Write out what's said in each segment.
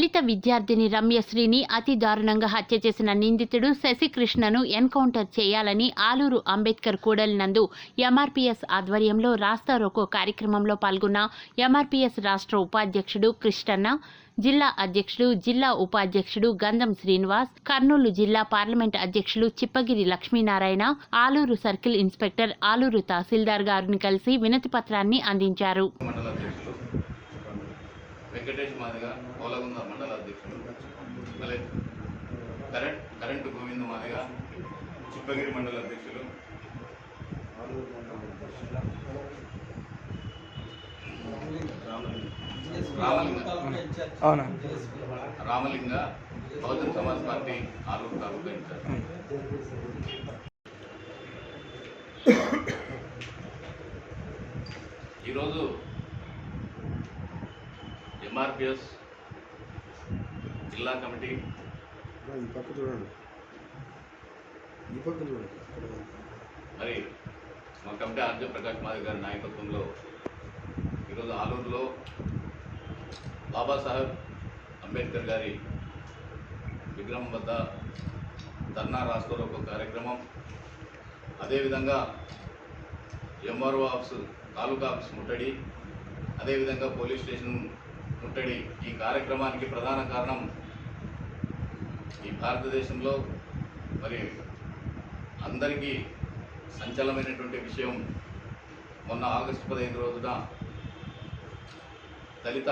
దళిత విద్యార్థిని రమ్యశ్రీని అతి దారుణంగా హత్య చేసిన నిందితుడు శశికృష్ణను ఎన్కౌంటర్ చేయాలని ఆలూరు అంబేద్కర్ కూడలి నందు ఎంఆర్పీఎస్ ఆధ్వర్యంలో రాస్తా రోకో కార్యక్రమంలో పాల్గొన్న ఎంఆర్పీఎస్ రాష్ట్ర ఉపాధ్యక్షుడు కృష్ణన్న జిల్లా అధ్యక్షుడు జిల్లా ఉపాధ్యక్షుడు గంధం శ్రీనివాస్ కర్నూలు జిల్లా పార్లమెంట్ అధ్యక్షులు చిప్పగిరి లక్ష్మీనారాయణ ఆలూరు సర్కిల్ ఇన్స్పెక్టర్ ఆలూరు తహసీల్దార్ గారిని కలిసి వినతి పత్రాన్ని అందించారు. వెంకటేష్ మాదిగ పోలగుంద మండల అధ్యక్షులు current current current Govinda Madiga Chippagiri మండల అధ్యక్షులు. రామలింగ అవునా రామలింగ బహుజన్ సమాజ్ పార్టీ ఆలూరు తాలూకా ఇన్ఛార్జ్ ఈరోజు ఎంఆర్పిఎస్ జిల్లా కమిటీ. ఈ పక్క చూడండి. ఈ పక్క చూడండి. మరి మా కమిటీ ఆర్జే ప్రకాష్ మాది గారి నాయకత్వంలో ఈరోజు ఆలూరులో బాబాసాహెబ్ అంబేద్కర్ గారి విగ్రహం వద్ద ధర్నా రాసుకోవడం ఒక కార్యక్రమం. అదేవిధంగా ఎంఆర్ఓ ఆఫీసు తాలూకా ఆఫీస్ ముట్టడి. అదేవిధంగా పోలీస్ స్టేషన్ ముట్టడి ఈ కార్యక్రమానికి ప్రధాన కారణం ఈ భారతదేశంలో మరి అందరికీ సంచలనమైనటువంటి విషయం మొన్న ఆగస్టు పదహైదు రోజున దళిత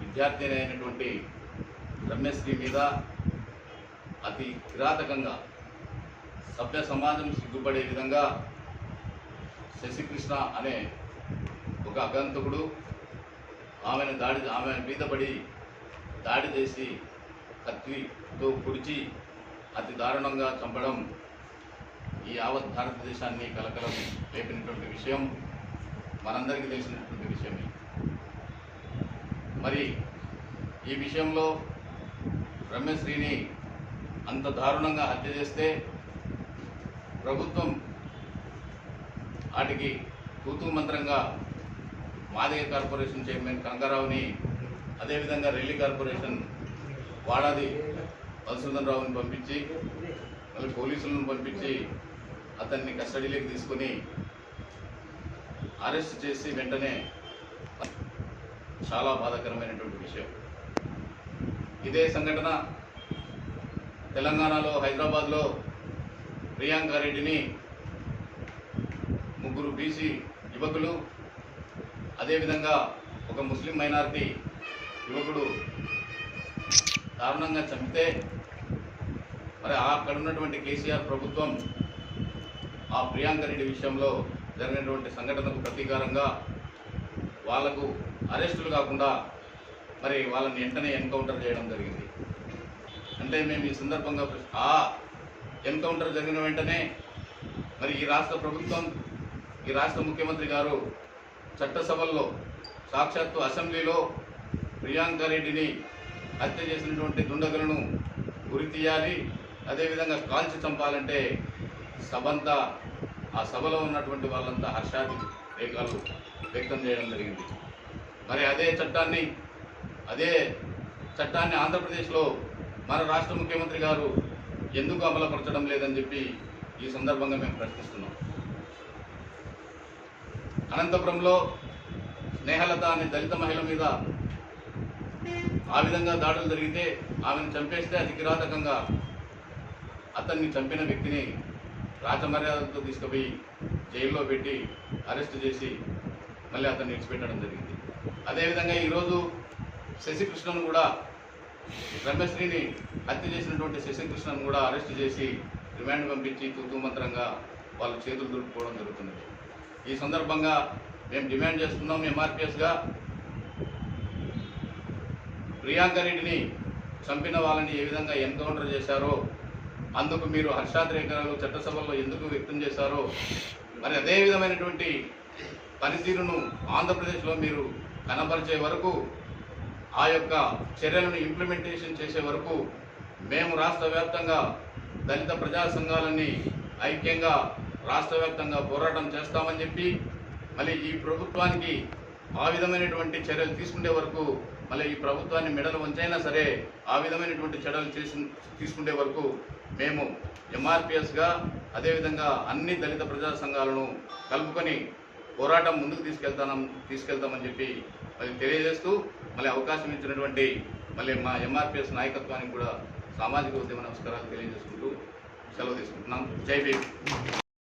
విద్యార్థిని అయినటువంటి రమ్యశ్రీ మీద అతి కిరాతకంగా సభ్య సమాజం సిగ్గుపడే విధంగా శశికృష్ణ అనే ఒక అగంతకుడు ఆమెను దాడి ఆమె మీద పడి దాడి చేసి కత్తితో పొడిచి అతి దారుణంగా చంపడం ఈ యావత్ భారతదేశాన్ని కలకలం లేపినటువంటి విషయం మనందరికీ తెలిసినటువంటి విషయమే. మరి ఈ విషయంలో రమ్యశ్రీని అంత దారుణంగా హత్య చేస్తే ప్రభుత్వం వాటికి తూతూ మంత్రంగా మాదిగ కార్పొరేషన్ చైర్మన్ కంగారావుని అదేవిధంగా రెల్లి కార్పొరేషన్ వాడాది మధుసూదన్ రావుని పంపించి మళ్ళీ పోలీసులను పంపించి అతన్ని కస్టడీలోకి తీసుకొని అరెస్ట్ చేసి వెంటనే చాలా బాధాకరమైనటువంటి విషయం. ఇదే సంఘటన తెలంగాణలో హైదరాబాద్లో ప్రియాంక రెడ్డిని ముగ్గురు బీసీ యువకులు అదేవిధంగా ఒక ముస్లిం మైనారిటీ యువకుడు దారుణంగా చంపితే మరి అక్కడ ఉన్నటువంటి కేసీఆర్ ప్రభుత్వం ఆ ప్రియాంక రెడ్డి విషయంలో జరిగినటువంటి సంఘటనకు ప్రతీకారంగా వాళ్ళకు అరెస్టులు కాకుండా మరి వాళ్ళని వెంటనే ఎన్కౌంటర్ చేయడం జరిగింది. అంటే మేము ఈ సందర్భంగా ఆ ఎన్కౌంటర్ జరిగిన వెంటనే మరి ఈ రాష్ట్ర ప్రభుత్వం ఈ రాష్ట్ర ముఖ్యమంత్రి గారు చట్టసభల్లో సాక్షాత్తు అసెంబ్లీలో ప్రియాంక రెడ్డిని హత్య చేసినటువంటి దుండగులను గురి తీయాలి అదేవిధంగా కాల్చి చంపాలంటే సభంతా ఆ సభలో ఉన్నటువంటి వాళ్ళంతా హర్షాది రేఖలు వ్యక్తం చేయడం జరిగింది. మరి అదే చట్టాన్ని అదే చట్టాన్ని ఆంధ్రప్రదేశ్లో మన రాష్ట్ర ముఖ్యమంత్రి గారు ఎందుకు అమలుపరచడం లేదని చెప్పి ఈ సందర్భంగా మేము ప్రశ్నిస్తున్నాం. అనంతపురంలో స్నేహలత అనే దళిత మహిళ మీద ఆ విధంగా దాడులు జరిగితే ఆమెను చంపేస్తే అది కిరాతకంగా అతన్ని చంపిన వ్యక్తిని రాజమర్యాదలతో తీసుకుపోయి జైల్లో పెట్టి అరెస్ట్ చేసి మళ్ళీ అతన్ని విడిచిపెట్టడం జరిగింది. అదేవిధంగా ఈరోజు శశికృష్ణను కూడా రమ్యశ్రీని హత్య చేసినటువంటి శశికృష్ణను కూడా అరెస్ట్ చేసి రిమాండ్ పంపించి తూతూ మంత్రంగా వాళ్ళ చేతులు దులుపుకోవడం జరుగుతున్నది. ఈ సందర్భంగా మేము డిమాండ్ చేస్తున్నాం ఎంఆర్పిఎస్గా. ప్రియాంక రెడ్డిని చంపిన వాళ్ళని ఏ విధంగా ఎన్కౌంటర్ చేశారో అందుకు మీరు హర్షాతిరేకాలు చట్టసభల్లో ఎందుకు వ్యక్తం చేశారో మరి అదే విధమైనటువంటి పనితీరును ఆంధ్రప్రదేశ్లో మీరు కనపరిచే వరకు ఆ యొక్క చర్యలను ఇంప్లిమెంటేషన్ చేసే వరకు మేము రాష్ట్ర వ్యాప్తంగా దళిత ప్రజా సంఘాలన్నీ ఐక్యంగా రాష్ట్ర వ్యాప్తంగా పోరాటం చేస్తామని చెప్పి మళ్ళీ ఈ ప్రభుత్వానికి ఆ విధమైనటువంటి చర్యలు తీసుకునే వరకు మళ్ళీ ఈ ప్రభుత్వాన్ని మెడలు వంచైనా సరే ఆ విధమైనటువంటి చర్యలు చేసి తీసుకునే వరకు మేము ఎంఆర్పిఎస్గా అదేవిధంగా అన్ని దళిత ప్రజా సంఘాలను కలుపుకొని పోరాటం ముందుకు తీసుకెళ్తాం తీసుకెళ్తామని చెప్పి మరి తెలియజేస్తూ మళ్ళీ అవకాశం ఇచ్చినటువంటి మళ్ళీ మా ఎంఆర్పిఎస్ నాయకత్వానికి కూడా సామాజిక ఉద్యమ నమస్కారాలు తెలియజేసుకుంటూ సెలవు తీసుకుంటున్నాం. జై భీమ్.